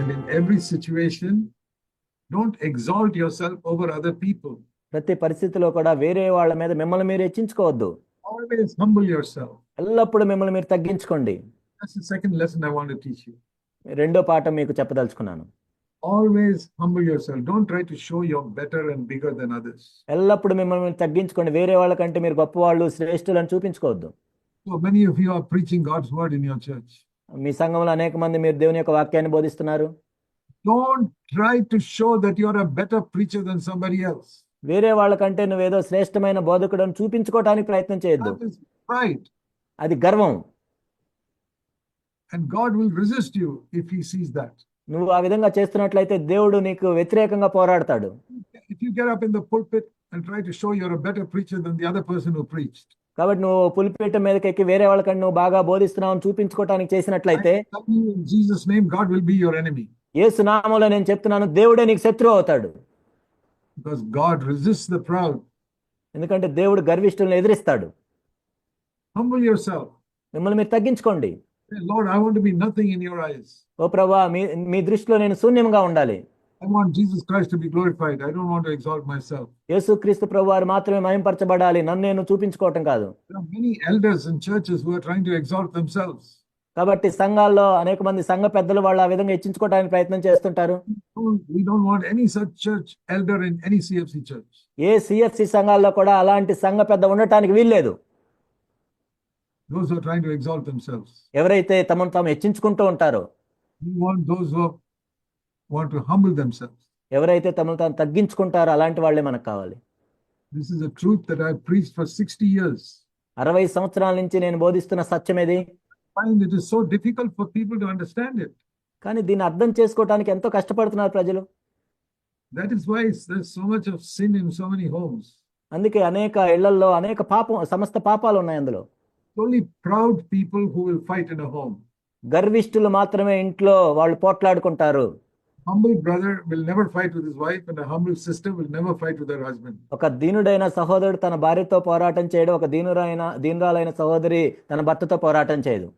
And in every situation, don't exalt yourself over other people. ప్రతి పరిస్థితిలో కూడా వేరే వాళ్ళ మీద మిమ్మల్ని మీరు హెచ్చించుకోవద్దు Always humble yourself. ఎల్లప్పుడూ మిమ్మల్ని మీరు తగ్గించుకోండి That's the second lesson I want to teach you. రెండో పాఠం మీకు చెప్పదలుచుకున్నాను Always humble yourself. Don't try to show you're better and bigger than others. ఎల్లప్పుడూ మిమ్మల్ని మీరు తగ్గించుకోండి వేరే వాళ్ళకంటే మీరు గొప్పవాళ్ళు శ్రేష్ఠులు అని చూపించుకోవద్దు So many of you are preaching God's word in your church. మీ సంఘంలో అనేక మంది మీరు దేవుని యొక్క వాక్యాన్ని బోధిస్తున్నారు Don't try to show that you're a better preacher than somebody else. వేరే వాళ్ళకంటే నువ్వేదో శ్రేష్టమైన బోధకుడు అని చూపించుకోవడానికి ప్రయత్నం చేయొద్దు pride. అది గర్వం And God will resist you if He sees that. నువ్వు ఆ విధంగా చేస్తున్నట్లయితే దేవుడు నీకు వ్యతిరేకంగా పోరాడతాడు If you get up in the pulpit and try to show you're a better preacher than the other person who preached, కాబట్టి నువ్వు పులిపీఠం మీదకి ఎక్కి వేరే వాళ్ళకంటే నువ్వు బాగా బోధిస్తున్నావు అని చూపించుకోవడానికి చేసినట్లయితే be your enemy యేసు నామంలో నేను చెప్తున్నాను దేవుడే నీకు శత్రువు అవుతాడు because God resists the proud. ఎందుకంటే దేవుడు గర్విష్ఠులను ఎదిరిస్తాడు Humble yourself. మిమ్మల్ని మీరు తగ్గించుకోండి I want to be nothing in your eyes. ఓ ప్రభా మీ మీ దృష్టిలో నేను శూన్యంగా ఉండాలి I want Jesus Christ to be glorified. I don't want to exalt myself. యేసుక్రీస్తు ప్రభు వారు మాత్రమే మయంపరచబడాలి నన్ను నేను చూపించుకోవటం కాదు There are many elders in churches who are trying to exalt themselves. కాబట్టి సంఘాల్లో అనేక మంది సంఘ పెద్దలు వాళ్ళు ఆ విధంగా హెచ్చించుకోవడానికి ప్రయత్నం చేస్తుంటారు Don't- We don't want any such church elder in any CFC church. ఏ సిఎఫ్సి సంఘాల్లో కూడా అలాంటి సంఘ పెద్ద ఉండటానికి వీల్లేదు Those who are trying to exalt themselves. ఎవరైతే తమను తాము హెచ్చించుకుంటూ ఉంటారో We want those who are- want to humble themselves ఎవరైతే తమను తాను తగ్గించుకుంటారో అలాంటి వాళ్ళే మనకు కావాలి. This is the truth that I preach for 60 years 60 సంవత్సరాల నుంచి నేను బోధిస్తున్న సత్యం ఇది find it is so difficult for people to understand it కానీ దీన్ని అర్థం చేసుకోవడానికి ఎంతో కష్టపడుతున్నారు ప్రజలు. That is why there so much of sin in so many homes. అందుకే అనేక ఇళ్ళలో అనేక పాపం సమస్త పాపాలు ఉన్నాయి అందులో. Only proud people who will fight in a home గర్విష్ఠులు మాత్రమే ఇంట్లో వాళ్ళు పోట్లాడుకుంటారు. Humble brother will never fight with his wife, and a humble sister will never fight with her husband. ఒక దీనుడైన సహోదరుడు తన భార్యతో పోరాటం చేయడం ఒక దీనురైన దీనురాలైన సహోదరి తన భర్తతో పోరాటం చేయదు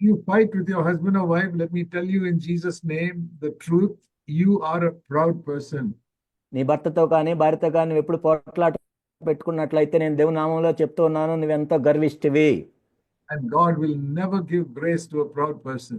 you fight with your husband or wife, let me tell you in Jesus' name the truth. You are a proud person. నీ భర్తతో కానీ భార్యతో కానీ నువ్వు ఎప్పుడు పోట్లాట పెట్టుకున్నట్లయితే నేను దేవుని నామంలో చెప్తూ ఉన్నాను నువ్వెంతో గర్విష్ఠివి And God will never give grace to a proud person.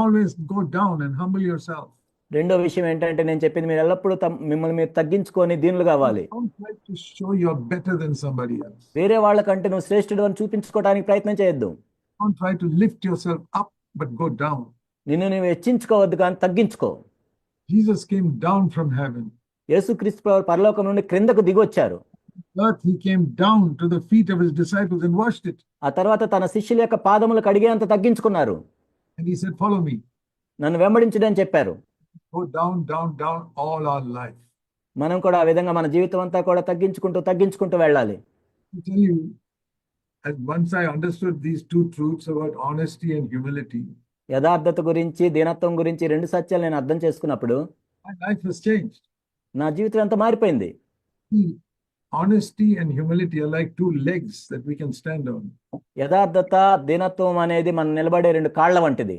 Always go down and humble yourself రెండో విషయం ఏంటంటే నేను చెప్పింది మీరు ఎల్లప్పుడూ మిమ్మల్ని మీరు తగ్గించుకొని దీనిలో కావాలి. Show your better than somebody వేరే వాళ్ళకంటే నువ్వు శ్రేష్ఠుడు అని చూపించుకోవడానికి ప్రయత్నం చేయొద్దు. Don't try to lift yourself up but go down నిన్ను నువ్వు హెచ్చించుకోవద్దు కానీ తగ్గించుకో. Jesus came down from heaven యేసుక్రీస్తు ప్రభువు పరలోకం నుండి క్రిందకు దిగొచ్చారు. Earth, he came down to the feet of his disciples and washed. And he said, Follow me. నన్ను వెంబడించడని చెప్పారు Go down, down, down all our life. మనం కూడా ఆ విధంగా మన జీవితం అంతా కూడా తగ్గించుకుంటూ తగ్గించుకుంటూ వెళ్ళాలి I tell you, and once I understood these two truths about honesty and humility, యథార్థత గురించి దీనత్వం గురించి రెండు సత్యాలు నేను అర్థం చేసుకున్నప్పుడు my life has changed. నా జీవితం ఎంత మారిపోయింది See, honesty and humility are like two legs that we can stand on. యథార్థత దీనత్వం అనేది మనం నిలబడే రెండు కాళ్ళ వంటిది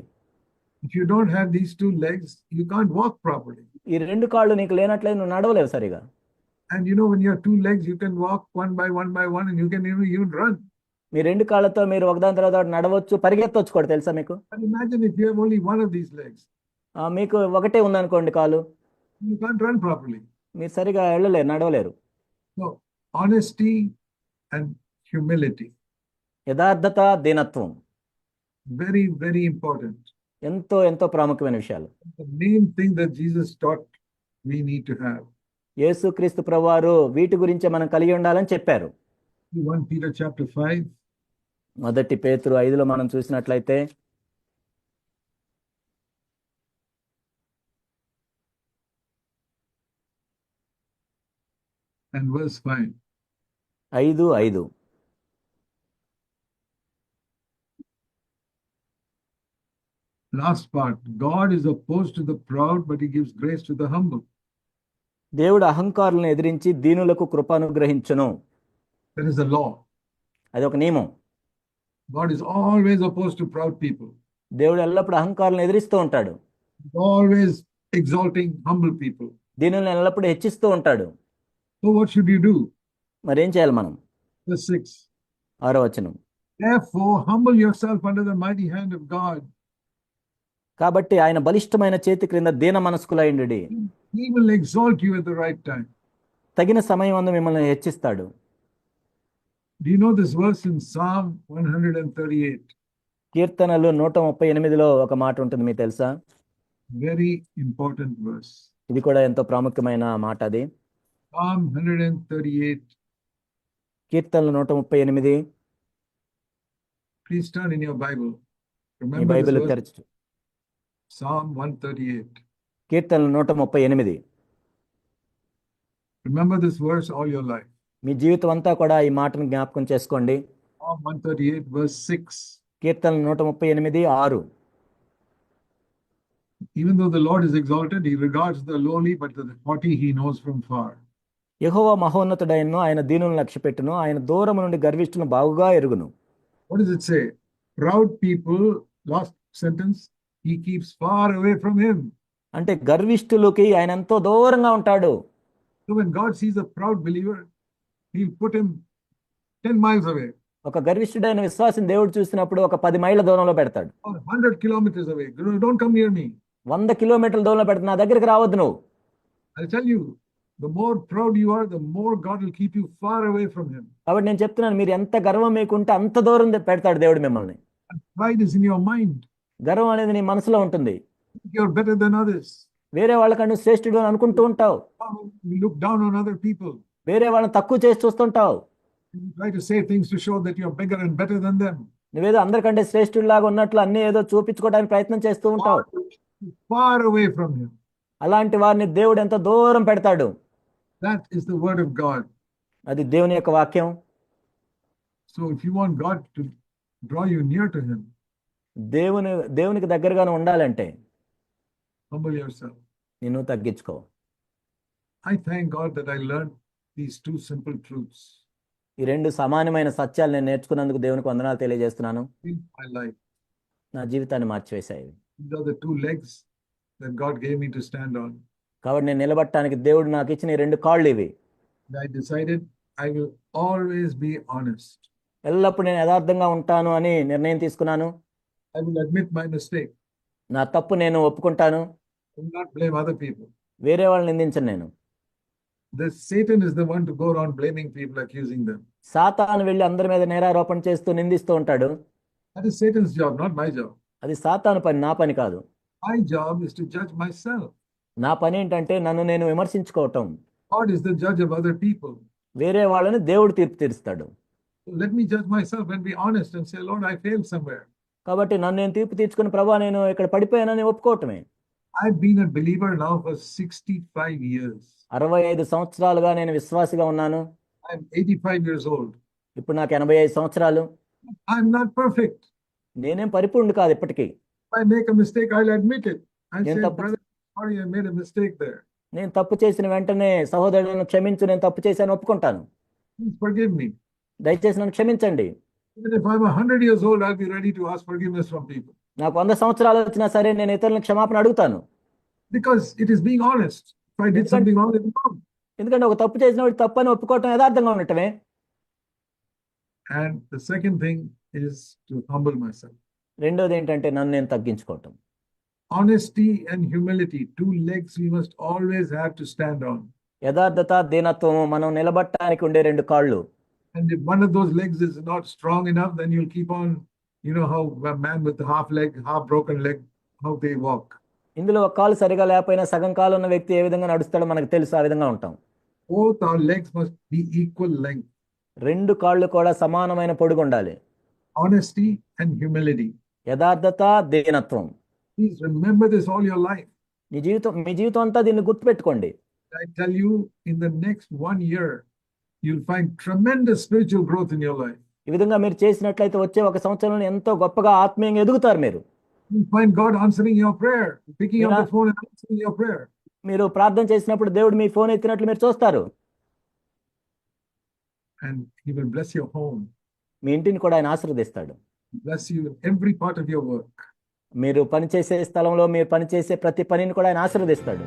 If you don't have these two legs, you can't walk properly. ఈ రెండు కాళ్ళు నీకు లేనట్లయితే నువ్వు నడవలేవు సరిగా And you know, when you have two legs, you can walk one by one by one, and you can even, even run. మీ రెండు కాళ్ళతో మీరు ఒకదాని తర్వాత నడవచ్చు పరిగెత్తవచ్చు కూడా తెలుసా మీకు And imagine if you have only one of these legs, ఆ, మీకు ఒకటే ఉందనుకోండి కాలు you can't run properly. మీరు సరిగా వెళ్ళలేరు నడవలేరు ఆనెస్టీ అండ్ హ్యూమిలిటీ యథార్థత దీనత్వం. వెరీ వెరీ ఇంపార్టెంట్ ఎంతో ఎంతో ప్రాముఖ్యమైన విషయాలు. Main thing that Jesus taught we need to have యేసుక్రీస్తు ప్రభువారు వీటి గురించి మనం కలిగి ఉండాలని చెప్పారు. 1 పీటర్ చాప్టర్ ఫైవ్ మొదటి పేతురు ఐదులో మనం చూసినట్లయితే అండ్ వర్స్ ఫైవ్ ఐదు ఐదు. Last part God is oppose to the proud but he gives grace to the humble దేవుడు అహంకారులను ఎదిరించి దీనులకు కృప అనుగ్రహించును. దట్ ఇస్ ద లా అది ఒక నియమం. God is always oppose to proud people దేవుడు ఎల్లప్పుడూ అహంకారులను ఎదిరిస్తూ ఉంటాడు. ఆల్వేస్ ఎగ్జాల్టింగ్ హంబుల్ పీపుల్ దీనులను ఎల్లప్పుడూ హెచ్చిస్తూ ఉంటాడు. So what should you do మరి ఏం చేయాలి మనం? ఆరో వచనం. కాబట్టి ఆయన బలిష్టమైన చేతి క్రింద దీన మనస్కులైండి తగిన సమయం అందు మిమ్మల్ని హెచ్చిస్తాడు. కీర్తనలు నూట ముప్పై ఎనిమిదిలో ఒక మాట ఉంటుంది మీకు తెలుసా? వెరీ ఇంపార్టెంట్ వర్స్ ఇది కూడా ఎంతో ప్రాముఖ్యమైన మాట అది. కీర్తనలు నూట ముప్పై ఎనిమిది. బైబిల్ తెరచు. కీర్తనలు నూట ముప్పై ఎనిమిది. Remember this words all your life మీ జీవితం అంతా కూడా ఈ మాటను జ్ఞాపకం చేసుకోండి. కీర్తనలు నూట ముప్పై ఎనిమిది ఆరు. Even though the Lord is exalted he regards the యహోవా మహోన్నతుడైను ఆయన దీనులను లక్ష్యపెట్టును. ఆయన దూరం నుండి గర్విష్ఠులను బాగుగా ఎరుగును. అంటే గర్విష్ఠులకి ఆయన ఎంతో దూరంగా ఉంటాడు. ఒక గర్విష్ఠుడైన విశ్వాసం దేవుడు చూసినప్పుడు ఒక పది మైళ్ళ దూరంలో పెడతాడు. వంద కిలోమీటర్ల దూరంలో పెడుతున్నా దగ్గరికి రావద్దు నువ్వు. The more proud you are, the more God will keep you far away from him. కాబట్టి నేను చెప్తున్నాను మీరు ఎంత గర్వం మీకుంటే అంత దూరం పెడతాడు దేవుడు మిమ్మల్ని pride is in your mind. గర్వం అనేది నీ మనసులో ఉంటుంది You're better than others. వేరే వాళ్ళకంటే శ్రేష్ఠుడు అని అనుకుంటూ ఉంటావు You look down on other people. వేరే వాళ్ళని తక్కువ చేసి చూస్తుంటావు You try to say things to show that you're bigger and better than them. నువ్వేదో అందరికంటే శ్రేష్ఠుడిలాగా ఉన్నట్లు అన్ని ఏదో చూపించుకోవడానికి ప్రయత్నం చేస్తూ ఉంటావు Far away from him. అలాంటి వారిని దేవుడు ఎంత దూరం పెడతాడు That is the word of God. అది దేవుని యొక్క వాక్యం So if you want God to draw you near to him, దేవుని దేవునికి దగ్గరగానే ఉండాలంటే humble yourself. నిన్ను తగ్గించుకో I thank God that I learned these two simple truths ఈ రెండు సమానమైన సత్యాలు నేను నేర్చుకున్నందుకు దేవునికి వందనాలు తెలియజేస్తున్నాను in my life. నా జీవితాన్ని మార్చివేశాయి These are the two legs that God gave me to stand on. కాబట్టి నేను నిలబట్టడానికి దేవుడు నాకు ఇచ్చిన రెండు కాళ్ళు ఇవి I decided I will always be honest. ఎల్లప్పుడూ నేను యథార్థంగా ఉంటాను అని నిర్ణయం తీసుకున్నాను I will admit my mistake. నా తప్పు నేను ఒప్పుకుంటాను I will not blame other people. వేరే వాళ్ళని నిందించను నేను This Satan is the one to go around blaming people, accusing them. సాతాను వెళ్ళి అందరి మీద నేరారోపణ చేస్తూ నిందిస్తూ ఉంటాడు That is Satan's job, not my job. అది సాతాను పని నా పని కాదు My job is to judge myself. నా pని ఏంటంటే నన్ను నేను విమర్శించుకోవటం God is the judge of other people. వేరే వాళ్ళని దేవుడు తీర్పు తీరుస్తాడు let me judge myself and be honest and say, Lord, I failed somewhere. కాబట్టి నన్ను నేను తీర్పు తీర్చుకుని ప్రభా నేను ఇక్కడ పడిపోయానని ఒప్పుకోవటమే I've been a believer now for 65 years. అరవై ఐదు సంవత్సరాలుగా నేను విశ్వాసిగా ఉన్నాను I'm 85 years old. ఇప్పుడు నాకు ఎనభై ఐదు సంవత్సరాలు I'm not perfect. నేనేం పరిపూర్ణుడు కాదు ఇప్పటికీ If I make a mistake, I'll admit it. I say, tap- brother, నేను తప్పు చేసిన వెంటనే సహోదరులను క్షమించు నేను తప్పు చేశాను ఒప్పుకుంటాను. దయచేసి నన్ను క్షమించండి. నాకు వంద సంవత్సరాలు వచ్చినా సరే నేను ఇతరులను క్షమాపణ అడుగుతాను. ఎందుకంటే ఒక తప్పు చేసిన తప్పు అని ఒప్పుకోవటం యథార్థంగా ఉండటమే. And second thing is to humble myself రెండోది ఏంటంటే నన్ను నేను తగ్గించుకోవటం. Honesty and humility, two legs we must always have to stand on. యథార్థత దీనత్వం మనం నిలబట్టడానికి ఉండే రెండు కాళ్ళు And if one of those legs is not strong enough, then you'll keep on, you know, how a man with half leg, half broken leg, how they walk. ఇందులో ఒక కాలు సరిగా లేకపోయినా సగం కాలు ఉన్న వ్యక్తి ఏ విధంగా నడుస్తాడో మనకు తెలుసు ఆ విధంగా ఉంటాం Both our legs must be equal length. రెండు కాళ్ళు కూడా సమానమైన పొడుగు ఉండాలి Honesty and humility. యథార్థత దీనత్వం Please remember this all your life. మీ జీవితం మీ జీవితం అంతా దీన్ని గుర్తుపెట్టుకోండి I tell you, in the next one year, you'll find tremendous spiritual growth in your life. ఈ విధంగా మీరు చేసినట్లయితే వచ్చే ఒక సంవత్సరంలో ఎంతో గొప్పగా ఆత్మీయంగా ఎదుగుతారు మీరు You'll find God answering your prayer, picking up the phone and answering your prayer. మీరు ప్రార్థన చేసినప్పుడు దేవుడు మీ ఫోన్ ఎత్తినట్లు మీరు చూస్తారు And He will bless your home, మీ ఇంటిని కూడా ఆయన ఆశీర్వదిస్తాడు bless you in every part of your work. మీరు పనిచేసే స్థలంలో మీరు పనిచేసే ప్రతి పనిని కూడా ఆయన ఆశీర్వదిస్తాడు.